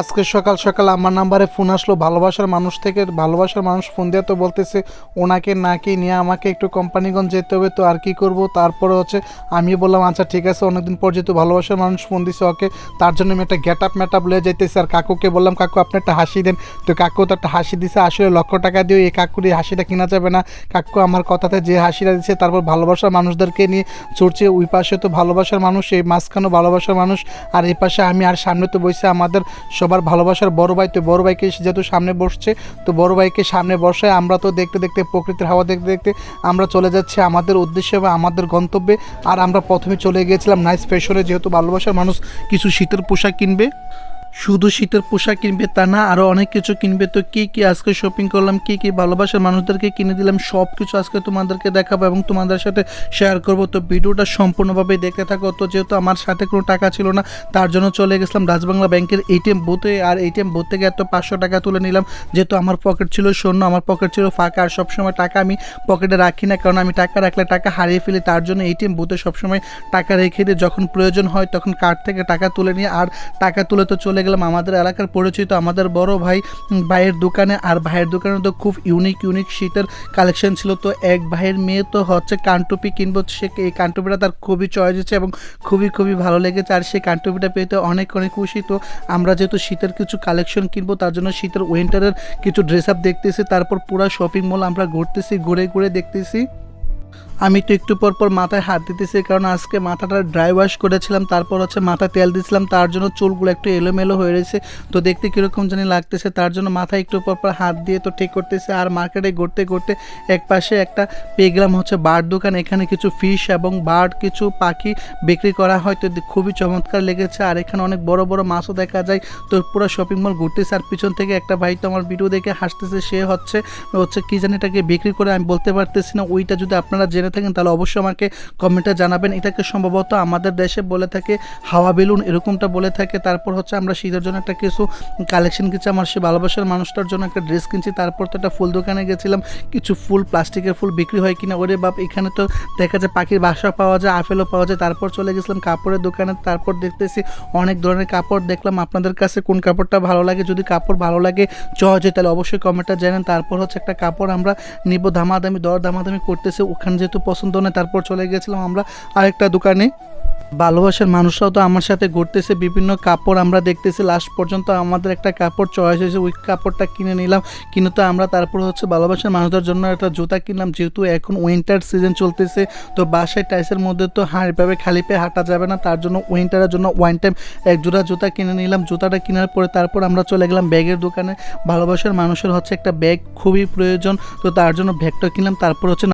আজকে সকাল সকাল আমার নাম্বারে ফোন আসলো, ভালোবাসার মানুষ থেকে, ভালোবাসার মানুষ ফোন দিয়ে তো বলতেছে, ওনাকে নাকি নিয়ে আমাকে একটু কোম্পানিগঞ্জ যেতে হবে, তো আর কি করব? তারপরে হচ্ছে আমি বললাম আচ্ছা ঠিক আছে, অনেকদিন পর যেহেতু ভালোবাসার মানুষ ফোন দিছে ওকে, তার জন্য আমি একটা গেট আপ ম্যাট আপ লয়ে আর কাকুকে বললাম, কাকু, আপনি একটা হাসি দেন। তো কাকু তো একটা হাসি দিছে, আসলে লক্ষ টাকা দিয়ে এই কাকুর এই হাসিটা কিনা যাবে না। কাকু আমার কথাতে যে হাসিটা দিচ্ছে তারপর ভালোবাসার মানুষদেরকে নিয়ে চড়ছে ওই পাশে তো ভালোবাসার মানুষ, এই মাঝখানেও ভালোবাসার মানুষ, আর এই পাশে আমি আর সামনে তো বসে আমাদের সবার ভালোবাসার বড় ভাই, তো বড় ভাইকে যেহেতু সামনে বসছে, তো বড় ভাইকে সামনে বসায় আমরা তো দেখতে দেখতে প্রকৃতির হাওয়া দেখতে দেখতে আমরা চলে যাচ্ছি আমাদের উদ্দেশ্যে বা আমাদের গন্তব্যে। আর আমরা প্রথমে চলে গিয়েছিলাম নাইস ফ্যাশনে যেহেতু ভালোবাসার মানুষ কিছু শীতের পোশাক কিনবে। শুধু শীতের পোশাক কিনবে তা না আরও অনেক কিছু কিনবে। তো কী কী আজকে শপিং করলাম, কী কী ভালোবাসার মানুষদেরকে কিনে দিলাম সব কিছু আজকে তোমাদেরকে দেখাবো এবং তোমাদের সাথে শেয়ার করব। তো ভিডিওটা সম্পূর্ণভাবে দেখতে থাকো। তো যেহেতু আমার সাথে কোনো টাকা ছিল না, তার জন্য চলে গেছিলাম রাজবাংলা ব্যাংকের এটিএম বুথে আর এটিএম বুথ থেকে এত পাঁচশো টাকা তুলে নিলাম, যেহেতু আমার পকেট ছিল শূন্য, আমার পকেট ছিল ফাঁকা। আর সবসময় টাকা আমি পকেটে রাখি না, কারণ আমি টাকা রাখলে টাকা হারিয়ে ফেলি, তার জন্য এটিএম বুথে সবসময় টাকা রেখে দিই। যখন প্রয়োজন হয় তখন কার্ড থেকে টাকা তুলে নিয়ে আর টাকা তুলে তো চলে গেলাম, আমাদের এলাকার পরিচিত আমাদের বড় ভাই ভাইয়ের দোকানে। আর ভাইয়ের দোকানে তো খুব ইউনিক ইউনিক শীতের কালেকশন ছিল। তো এক ভাইয়ের মেয়ে তো হচ্ছে কানটুপি কিনবো, সে এই কানটুপিটা তার খুবই চয়েস হচ্ছে এবং খুবই খুবই ভালো লেগেছে। আর সেই কানটুপিটা পেতে অনেক অনেক খুশি। তো আমরা যেহেতু শীতের কিছু কালেকশন কিনবো, তার জন্য শীতের উইন্টারের কিছু ড্রেস আপ দেখতেছি। তারপর পুরো শপিং মল আমরা ঘুরতেছি, ঘুরে ঘুরে দেখতেছি। আমি তো একটু পর পর মাথায় হাত দিতেছি, কারণ আজকে মাথাটা ড্রাই ওয়াশ করেছিলাম, তারপর হচ্ছে মাথায় তেল দিয়েছিলাম তার জন্য চুলগুলো একটু এলোমেলো হয়ে রয়েছে। তো দেখতে কীরকম জানি লাগতেছে, তার জন্য মাথায় একটু পর পর হাত দিয়ে তো ঠিক করতেছে। আর মার্কেটে ঘুরতে ঘুরতে এক পাশে একটা পেয়ে গেলাম হচ্ছে বার্ড দোকান, এখানে কিছু ফিশ এবং বার্ড কিছু পাখি বিক্রি করা হয়। তো খুবই চমৎকার লেগেছে। আর এখানে অনেক বড় বড় মাছও দেখা যায়। তো পুরো শপিং মল ঘুরতেছে, আর পিছন থেকে একটা ভাই তো আমার ভিডিও দেখে হাসতেছে, সে হচ্ছে হচ্ছে কী জানি এটাকে বিক্রি করে, আমি বলতে পারতেছি না। ওইটা যদি আপনারা জেনে থাকেন, তাহলে অবশ্যই আমাকে কমেন্টে জানাবেন। এটাকে সম্ভবত আমাদের দেশে বলে থাকে হাওয়া বেলুন, এরকমটা বলে থাকে। তারপর হচ্ছে আমরা শীতের জন্য একটা কিছু কালেকশন কিনছি, আমার সে ভালোবাসার মানুষটার জন্য একটা ড্রেস কিনছি। তারপর তো একটা ফুল দোকানে গেছিলাম, কিছু ফুল, প্লাস্টিকের ফুল বিক্রি হয় কিনা, ওরে বাপ, এখানে তো দেখা যায় পাখির বাসা পাওয়া যায়, আপেলও পাওয়া যায়। তারপর চলে গেছিলাম কাপড়ের দোকানে, তারপর দেখতেছি অনেক ধরনের কাপড় দেখলাম। আপনাদের কাছে কোন কাপড়টা ভালো লাগে? যদি কাপড় ভালো লাগে চয়েস হয় তাহলে অবশ্যই কমেন্টটা জানেন। তারপর হচ্ছে একটা কাপড় আমরা নিব, দামাদামি দর দামাদামি করতেছে, ওখানে যেহেতু পছন্দ নয়, তারপর চলে গেছিলাম আমরা আরেকটা দোকানে। ভালোবাসার মানুষরাও তো আমার সাথে ঘুরতেছে, বিভিন্ন কাপড় আমরা দেখতেছি। লাস্ট পর্যন্ত আমাদের একটা কাপড় চয়েস হয়েছে, ওই কাপড়টা কিনে নিলাম। কিন্তু তো আমরা তারপর হচ্ছে ভালোবাসার মানুষদের জন্য একটা জুতা কিনলাম, যেহেতু এখন উইন্টার সিজন চলতেছে। তো বাসায় টাইসের মধ্যে তো হাঁড়িভাবে খালি পেয়ে হাঁটা যাবে না। তার জন্য উইন্টারের জন্য ওয়ান টাইম এক জোড়া জুতা কিনে নিলাম। জুতাটা কেনার পরে তারপর আমরা চলে গেলাম ব্যাগের দোকানে। ভালোবাসার মানুষের হচ্ছে একটা ব্যাগ খুবই প্রয়োজন। তো তার জন্য ব্যাগটা কিনলাম। তারপর হচ্ছে